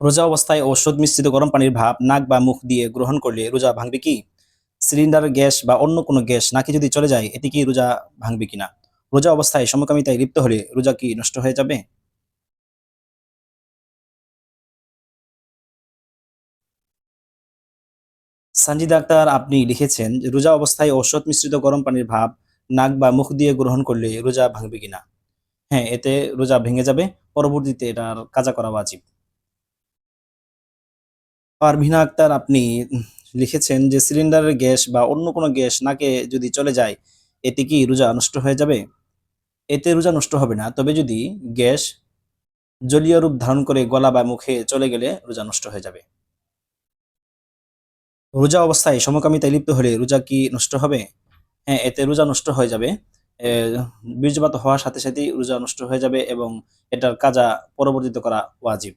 রোজা অবস্থায় ঔষধ মিশ্রিত গরম পানির ভাব নাক বা মুখ দিয়ে গ্রহণ করলে রোজা ভাঙবে কি? সিলিন্ডার, গ্যাস বা অন্য কোনো গ্যাস নাকি যদি চলে যায়, এতে কি রোজা ভাঙবে কিনা? রোজা অবস্থায় সমকামিতায় লিপ্ত হলে রোজা কি নষ্ট হয়ে যাবে? সঞ্জিদা আক্তার, আপনি লিখেছেন রোজা অবস্থায় ঔষধ মিশ্রিত গরম পানির ভাব নাক বা মুখ দিয়ে গ্রহণ করলে রোজা ভাঙবে কিনা? হ্যাঁ এতে রোজা ভেঙে যাবে। পরবর্তীতে এটার কাজা করা বাজিব পারভিনা আক্তার, আপনি লিখেছেন যে সিলিন্ডারের গ্যাস বা অন্য কোনো গ্যাস নাকে যদি চলে যায়, এতে কি রোজা নষ্ট হয়ে যাবে? এতে রোজা নষ্ট হবে না, তবে যদি গ্যাস জলীয় রূপ ধারণ করে গলা বা মুখে চলে গেলে রোজা নষ্ট হয়ে যাবে। রোজা অবস্থায় সমকামিতায় লিপ্ত হলে রোজা কি নষ্ট হবে? হ্যাঁ এতে রোজা নষ্ট হয়ে যাবে। বীর্যপাত হওয়ার সাথে সাথেই রোজা নষ্ট হয়ে যাবে এবং এটার কাজা পরবর্তীতে করা ওয়াজিব।